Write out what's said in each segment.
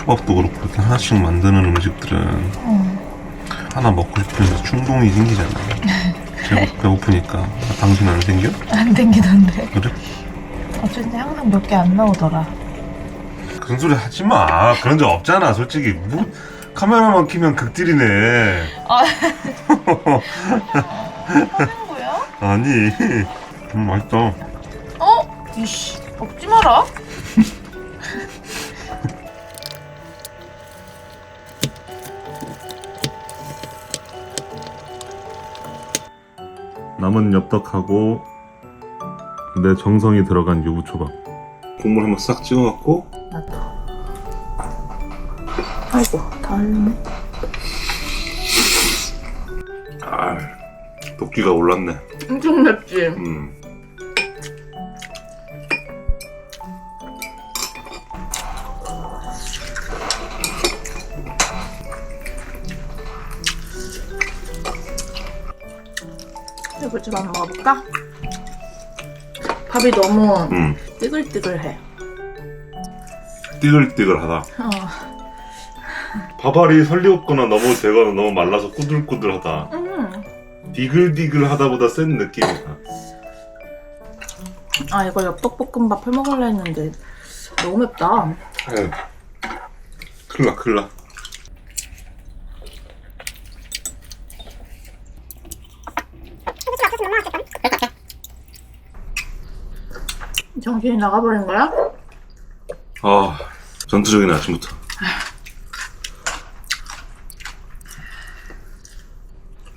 초밥도 그렇고 이렇게 하나씩 만드는 음식들은 하나 먹고 싶으면 충동이 생기잖아. 제가 배고프니까 아, 당신 안 생겨? 안 땡기던데. 그래? 어쩐지 항상 몇 개 안 나오더라. 그런 소리 하지 마. 그런 적 없잖아. 솔직히 뭐 카메라만 키면 극딜이네. 아. 하는 거야? 아니, 음, 맛있다. 어? 이씨, 먹지 마라. 남은 엽떡하고 내 정성이 들어간 유부초밥. 국물 한번 싹 찍어갖고 나도. 아이고, 다 흘리네. 아, 도끼가 올랐네. 엄청 맵지? 음. 좀 한번 먹어볼까? 밥이 너무 음. 띠글띠글해. 띠글띠글하다. 어. 밥알이 설리 없거나 너무 되거나 너무 말라서 꾸들꾸들하다. 음. 디글디글하다보다 센 느낌이다. 아, 이거 엽떡볶음밥 해 먹으려 했는데 너무 맵다. 아유, 큰일 나 큰일 나. 정신이 나가버린 거야? 아, 전투적인 아침부터.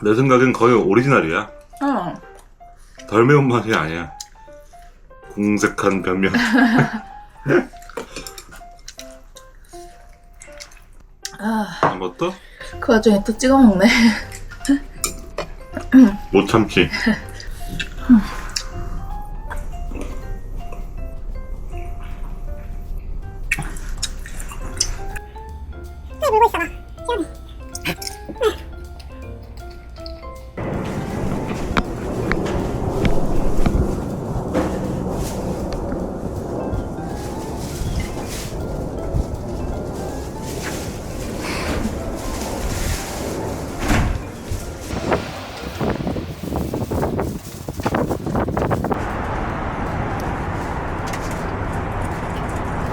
내 생각엔 거의 오리지널이야. 응. 덜 매운 맛이 아니야. 공색한 변명. 아, 한 번 더? 그 와중에 또 찍어 먹네. 못 참지.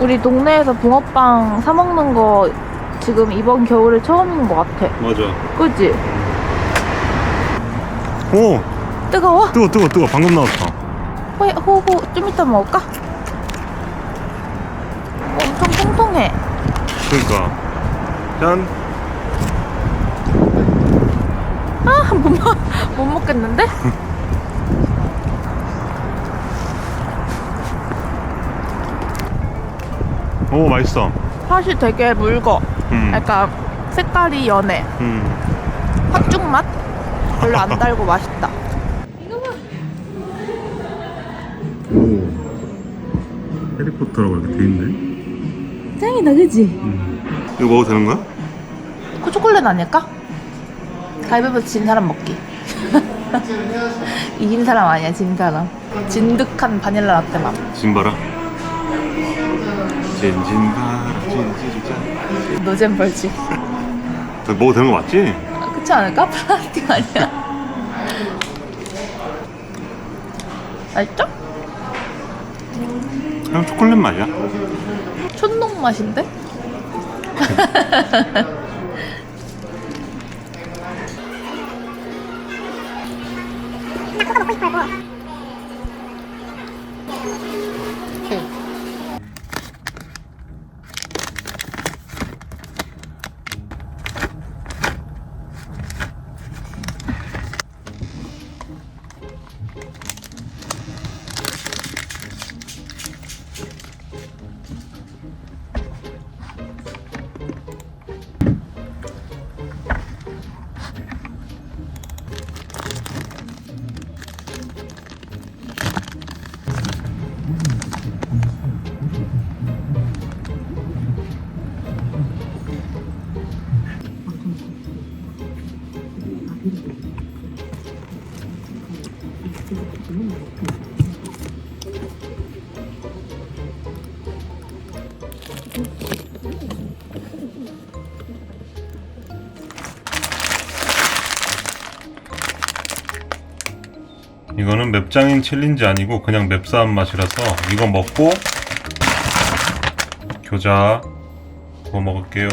우리 동네에서 붕어빵 사 먹는 거 지금 이번 겨울에 처음인 것 같아. 맞아. 그지? 오! 뜨거워? 뜨거, 뜨거, 뜨거. 방금 나왔다. 호, 호 호 좀 이따 먹을까? 엄청 통통해. 그러니까. 짠. 아, 못, 먹, 못 먹겠는데? 오, 맛있어. 팥이 되게 묽어. 음. 약간 색깔이 연해. 음. 팥죽 맛? 별로 안 달고 맛있다. 오. 해리포터라고 이렇게 돼 있네. 짱이다, 그지? 이거 먹어도 되는 거야? 그 초콜릿 아닐까? 가위바위보 진 사람 먹기. 이긴 사람 아니야, 진 사람. 진득한 바닐라 라떼 맛. 진바라. 진진짜. 노잼 벌칙. 먹어도 되는 거 맞지? 아, 그렇지 않을까? 플라스틱 아니야? 맛있죠? 그냥 초콜릿 맛이야. 촌농 맛인데? 맵장인 챌린지 아니고 그냥 맵싸움 맛이라서 이거 먹고 교자 구워 먹을게요.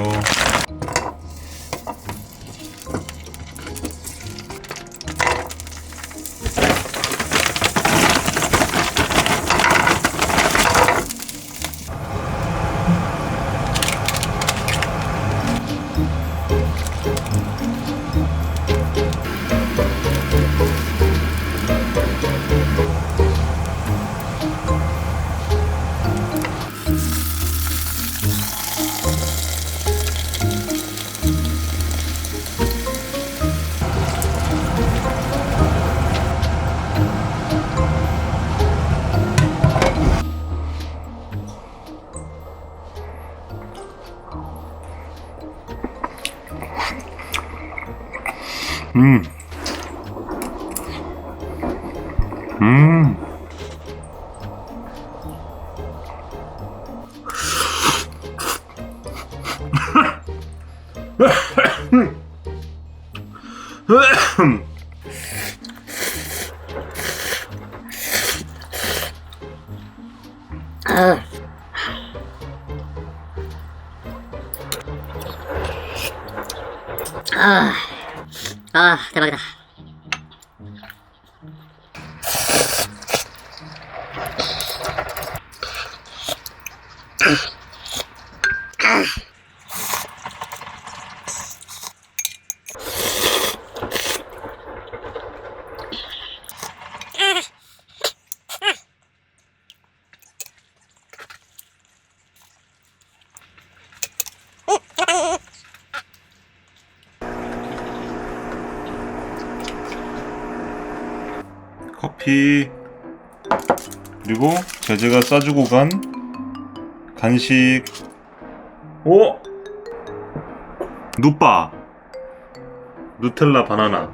아, 아 대박이다. 커피 그리고 제재가 싸주고 간 간식. 오! 누빠. 누텔라 바나나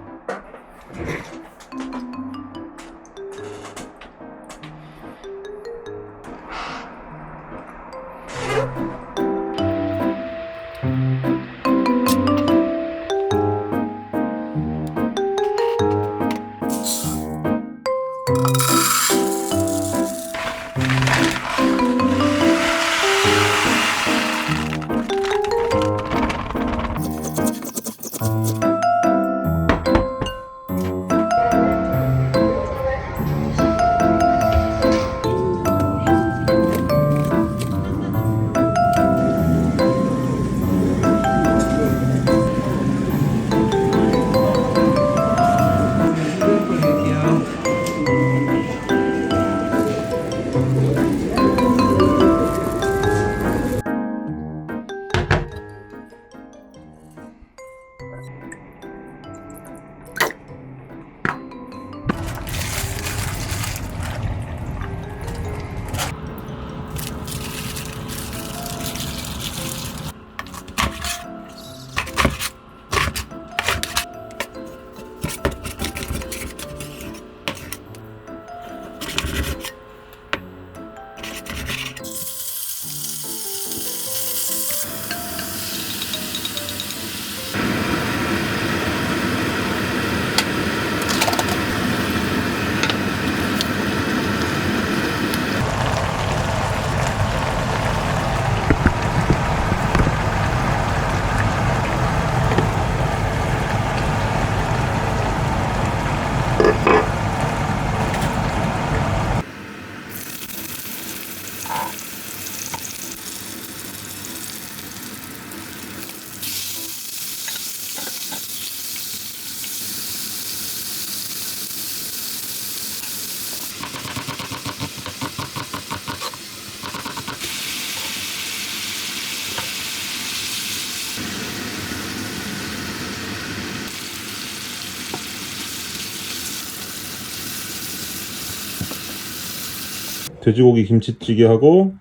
돼지고기 김치찌개하고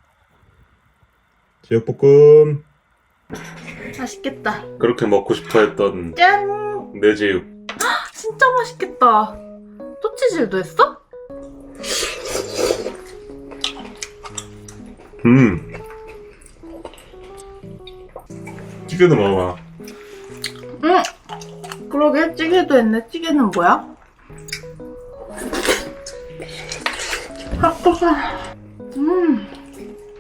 제육볶음 맛있겠다. 그렇게 먹고 싶어 했던 짠! 내 제육 진짜 맛있겠다. 토치질도 했어? 음 찌개도 먹어봐 응. 그러게 찌개도 했네. 찌개는 뭐야? 음,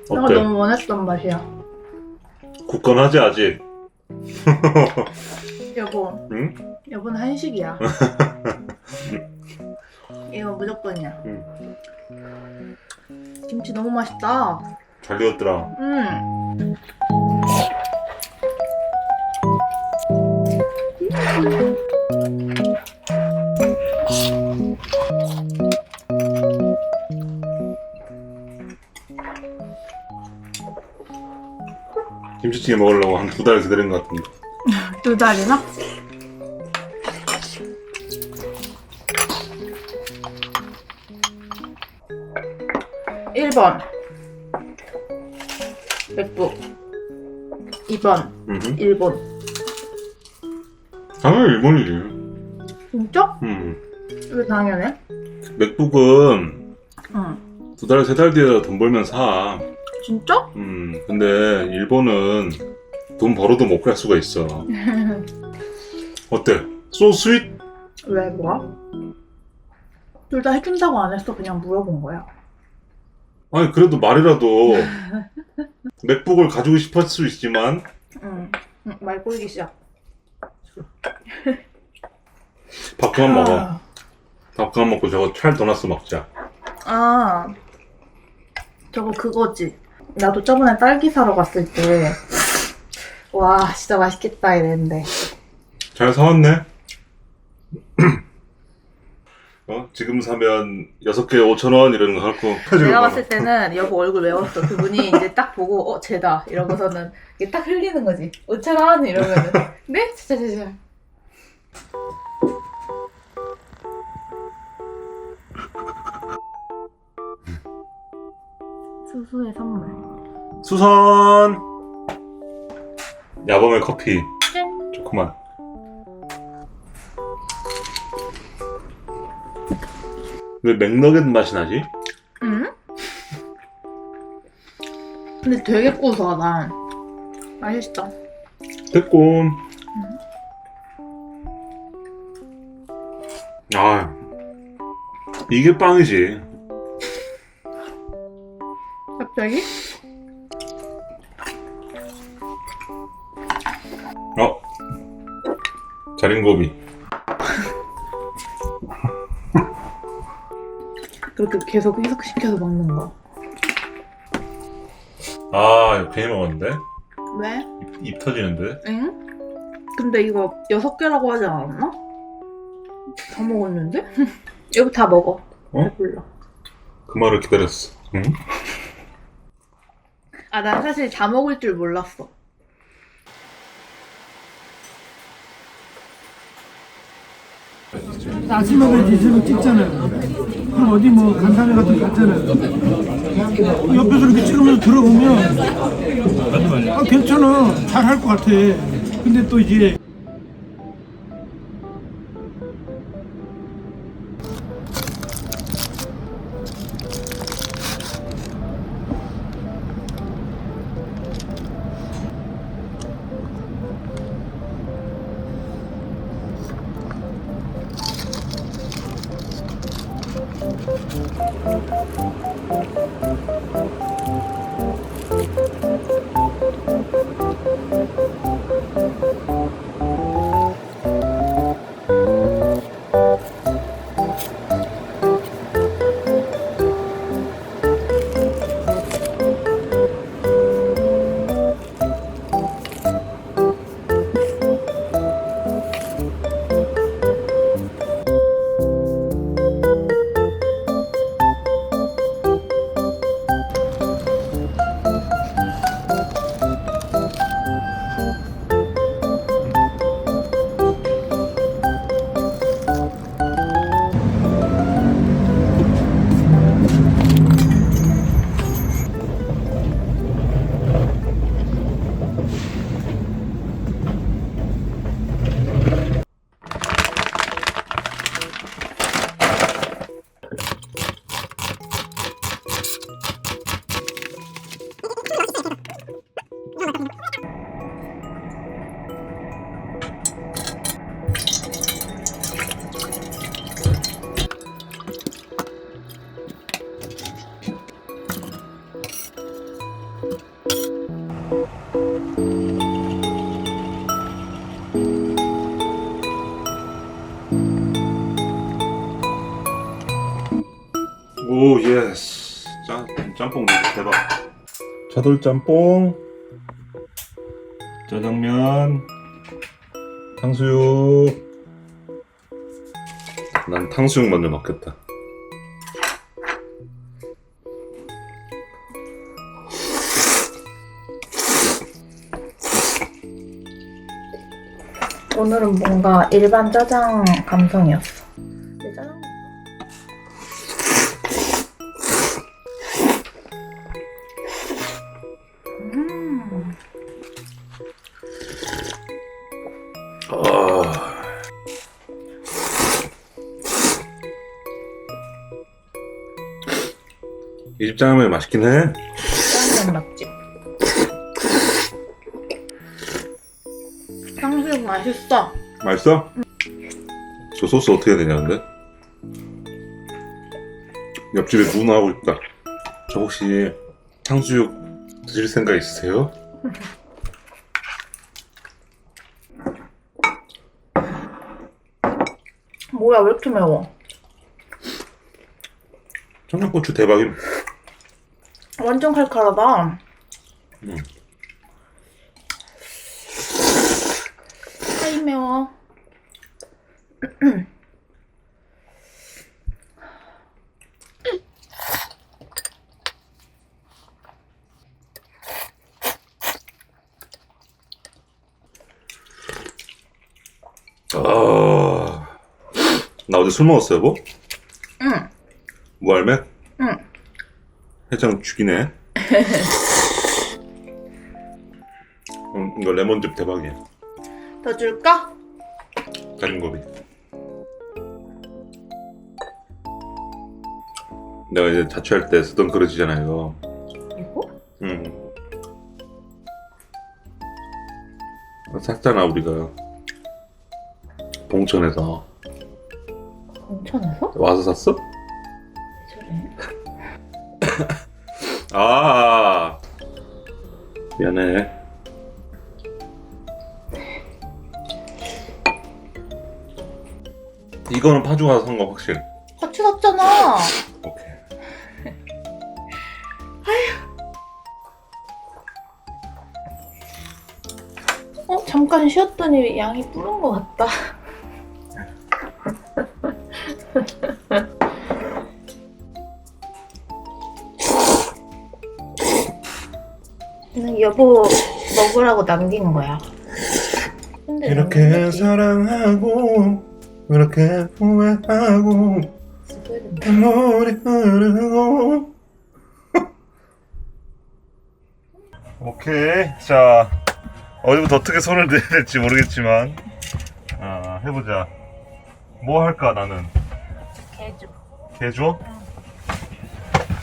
내가 어때? 너무 원했던 맛이야. 굳건하지 아직? 여보, 응? 여보는 한식이야. 이거 무조건이야. 응. 김치 너무 맛있다. 잘 되었더라. 음. 김치찌개 먹으려고 한 두 달 기다린 것 같은데. 두 달이나? 일번 맥북 2번 음. 일본 당연히 일본이지. 진짜? 음. 왜 당연해? 맥북은 응 두 달, 세 달 뒤에 돈 벌면 사. 진짜? 음. 근데 일본은 돈 벌어도 못 갈 수가 있어. 어때? 소 스윗? 왜 뭐야? 둘 다 해준다고 안 했어 그냥 물어본 거야 아니 그래도 말이라도 맥북을 가지고 싶을 수 있지만 응, 응, 말 꼬이기 시작 밥 그만 먹어. 밥 그만 먹고 저거 찰 도나스 먹자. 아 저거 그거지 나도 저번에 딸기 사러 갔을 때 와 진짜 맛있겠다 이랬는데. 잘 사왔네. 어? 지금 사면 6개 5,000원 이러는 거 갖고 내가 봤을 때는 여보 얼굴 외웠어. 그분이 이제 딱 보고 어 쟤다. 이러고서는 이게 딱 흘리는 거지. 5천원! 이러면은. 네? 진짜 진짜 수수의 선물. 수선! 야밤의 커피. 좋구만. 왜 맥너겟 맛이 나지? 응? 근데 되게 고소하다. 맛있다 됐고 아 이게 빵이지 갑자기? 어 자린고비 그렇게 계속 희석시켜서 먹는 거 아 이거 괜히 먹었는데 왜? 입, 입 터지는데 응? 근데 이거 여섯 개라고 하지 않았나? 다 먹었는데? 여기 다 먹어. 어? 몰라. 그 말을 기다렸어 응? 아, 난 사실 다 먹을 줄 몰랐어. 아침마다 디스를 찍잖아요. 그럼 어디 뭐 간담회 같은 거 갔잖아요. 옆에서 이렇게 찍으면서 들어보면 아 괜찮아 잘 할 것 같아. 근데 또 이제 오 예스 짬, 짬뽕 대박. 차돌 짬뽕. 짜장면. 탕수육. 난 탕수육 먼저 먹겠다. 오늘은 뭔가 일반 짜장 감성이었어. 이집 짜장면 맛있긴 해 짜장면 맛집. 탕수육 맛있어. 맛있어? 저 소스 어떻게 해야 되냐는데? 옆집에 누나 하고 있다. 저 혹시 탕수육 드실 생각 있으세요? 뭐야 왜 이렇게 매워? 청양고추 대박임. 완전 칼칼하다. 음. 아이 매워. 아, 나 어제 술 먹었어 여보? 응. 무알맥? 응. 해장 죽이네. 음, 이거 레몬즙 대박이야. 더 줄까? 다림고비. 내가 이제 자취할 때 쓰던 그릇이잖아 이거. 이거? 응. 샀잖아 우리가 봉천에서 공천에서? 와서 샀어? 아 미안해. 이거는 파주가 산거 확실. 같이 샀잖아. 오케이. 어 잠깐 쉬었더니 양이 불은 것 같다. 여보 먹으라고 남긴 거야. 근데 이렇게 너무 사랑하고 이렇게 후회하고 된다. 눈물이 흐르고 오케이 자 어디부터 어떻게 손을 대야 될지 모르겠지만 아 해보자 뭐 할까 나는 개주. 개 줘?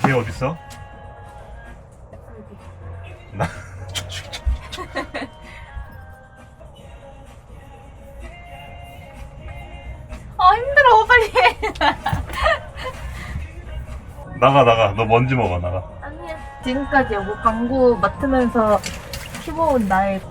개 어딨어? 나 나가 나가 너 먼지 먹어 나가 아니야. 지금까지 여보 방구 맡으면서 키워온 나의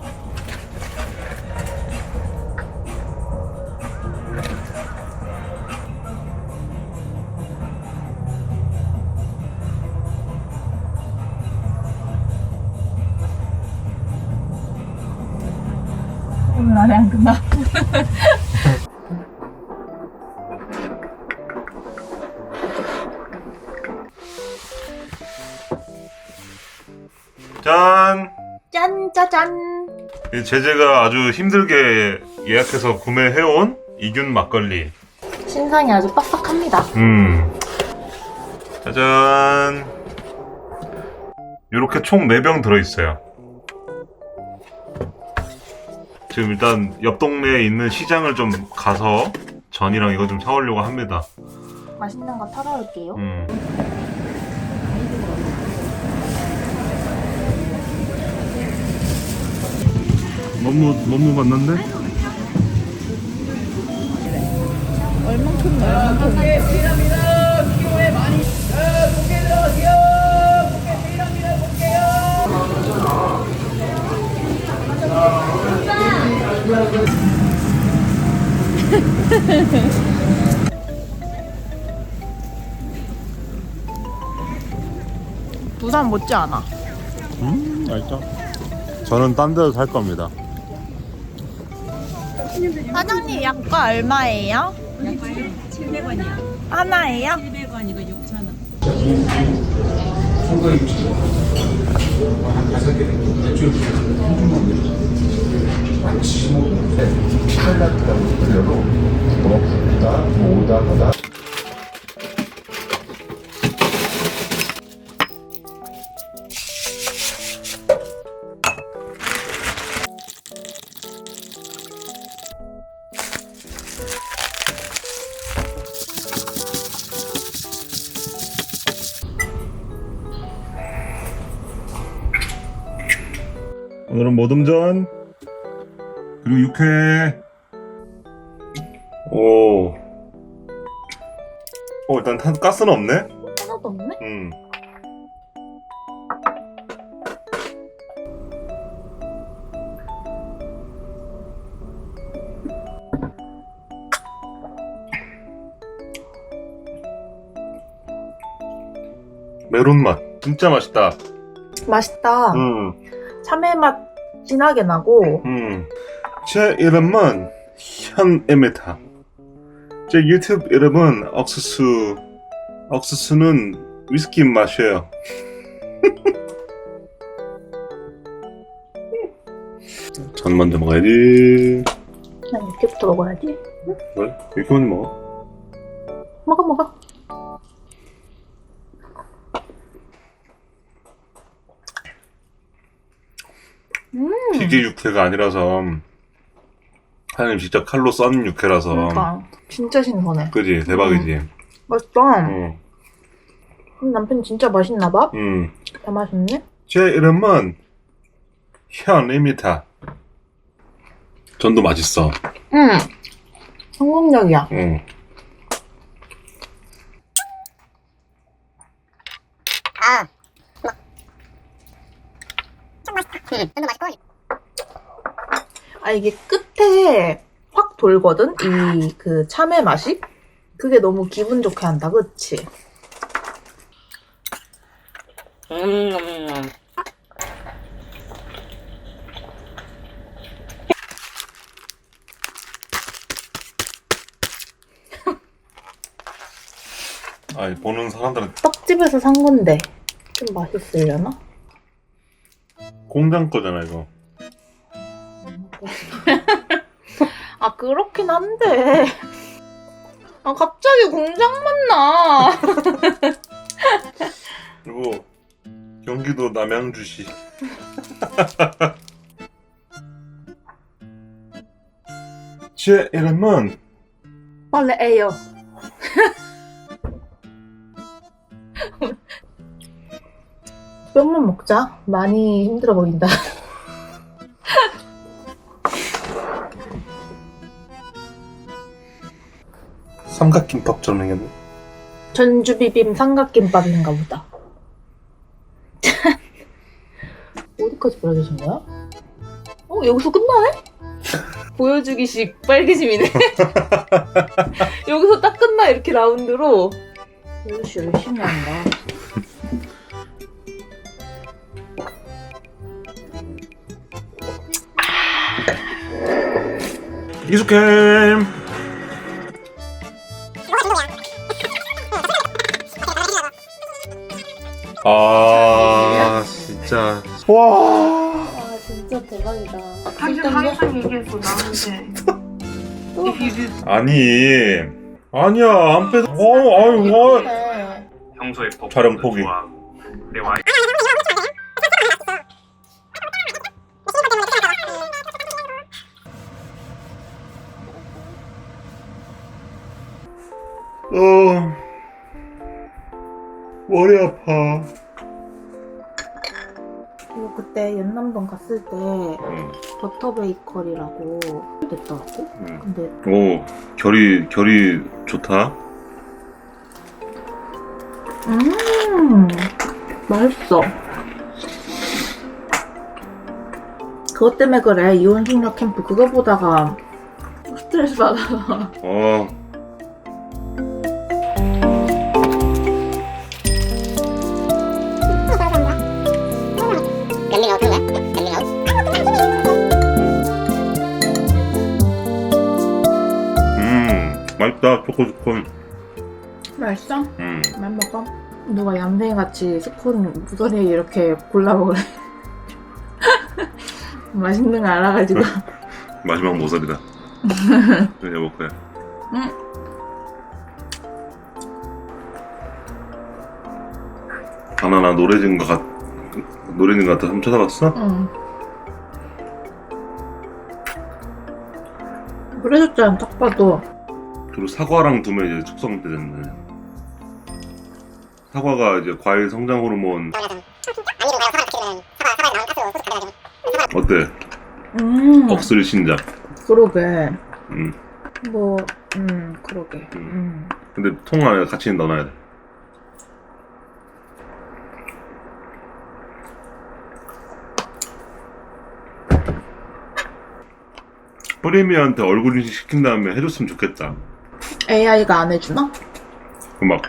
오늘 안에 안 끝나. 제재가 아주 힘들게 예약해서 구매해온 이균 막걸리 신상이 아주 빡빡합니다. 음 짜잔 이렇게 총 4병 들어있어요 지금 일단 옆 동네에 있는 시장을 좀 가서 전이랑 이거 좀 사오려고 합니다 맛있는 거 털어올게요. 음. 너무 너무? 얼만큼 얼만큼. 부산 못지 않아. 음 맛있다 저는 딴 데서 살 겁니다 사장님 약과 얼마예요? 700원이요. 하나예요? 700원이고 6,000원. 오늘은 모 듬전 그리고 육회 오. 어 일단 탄 가스는 없네. 하나도 없네? 음. 메론 맛 진짜 맛있다. 맛있다. 음. 참외 맛 진하게 나고 음. 제 이름은 현입니다. 제 유튜브 이름은 억수수. 억수수는 위스키 맛이에요. 전 먼저 먹어야지. 난 이렇게부터 먹어야지. 왜? 이렇게 먼저 먹어? 먹어 먹어. 기계 육회가 아니라서 하나님 직접 칼로 썬 육회라서 그러니까 진짜 신선해. 그지 대박이지. 맛있다. 응. 그럼 남편이 진짜 맛있나 봐? 음. 다 맛있네? 제 이름은 현입니다. 전도 맛있어. 응. 성공적이야. 응. 아 이게 끝에 확 돌거든? 이 그 참외 맛이? 그게 너무 기분 좋게 한다, 그치? 음, 아니 보는 사람들은 떡집에서 산 건데 좀 맛있으려나? 공장 거잖아 이거. 아 그렇긴 한데 아 갑자기 공장 맛나 그리고 경기도 남양주시. 제 이름은 원래에요 뼈만 먹자 많이 힘들어 보인다 삼각김밥처럼 생겼네. 전주비빔 삼각김밥인가 보다 어디까지 보여주신 거야? 어 여기서 끝나네? 보여주기식 빨개짐이네 여기서 딱 끝나 이렇게 라운드로 요시 열심히 한다 이숙햄. 아 진짜 와 아 진짜 대박이다 당신 항상 얘기했어 나한테 아니 아니야 안 빼도 어 아유 와 네. 평소에 법 촬영 포기. 내 와이 어 머리 아파. 그리고 그때 연남동 갔을 때 응, 버터 베이커리라고 됐더라고. 응. 근데 오 결이 결이 좋다? 음 맛있어. 그것 때문에 그래. 이혼 숙녀 캠프. 그거 보다가 스트레스 받아서. 어 맛있다 초코 스콘 맛있어? 음만 먹어? 누가 얌생이같이 스콘 무선에 이렇게 골라 먹으래 맛있는 거 알아가지고 마지막 모서리다 그냥 해볼까요? 응. 바나나 노래진 거 같... 노래진 거 같아 한번 찾아봤어? 응 그래줬잖아 딱 봐도 그리고 사과랑 두면 이제 됐네. 사과가 이제 과일 성장 호르몬. 어때? 음. 억슬 신작. 그러게. 음. 뭐 음 그러게. 음. 근데 통 안에 같이 넣어놔야 돼. 프리미한테 얼굴 인식 시킨 다음에 해줬으면 좋겠다 AI가 안 해주나? 그막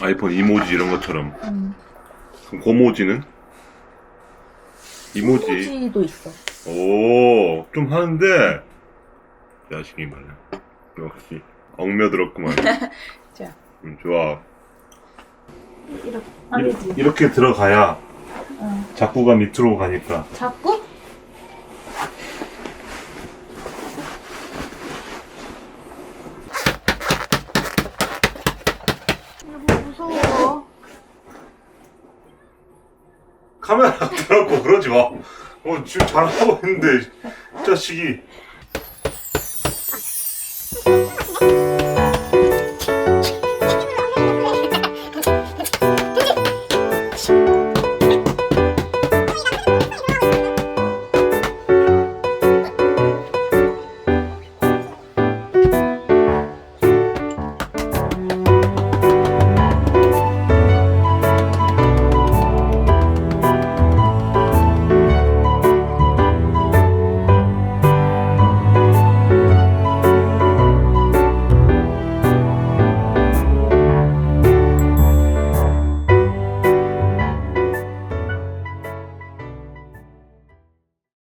아이폰 이모지 이런 것처럼 음. 그럼 고모지는? 이모지 이모지도 있어 오, 좀 하는데 야식이 말이야 역시 엉며들었구만 자. 음, 좋아 이렇게 아니지 이렇게 들어가야 어. 작구가 밑으로 가니까 자꾸? 여보 무서워 카메라 들었고 그러지 마. 어, 지금 잘하고 있는데, 이 자식이.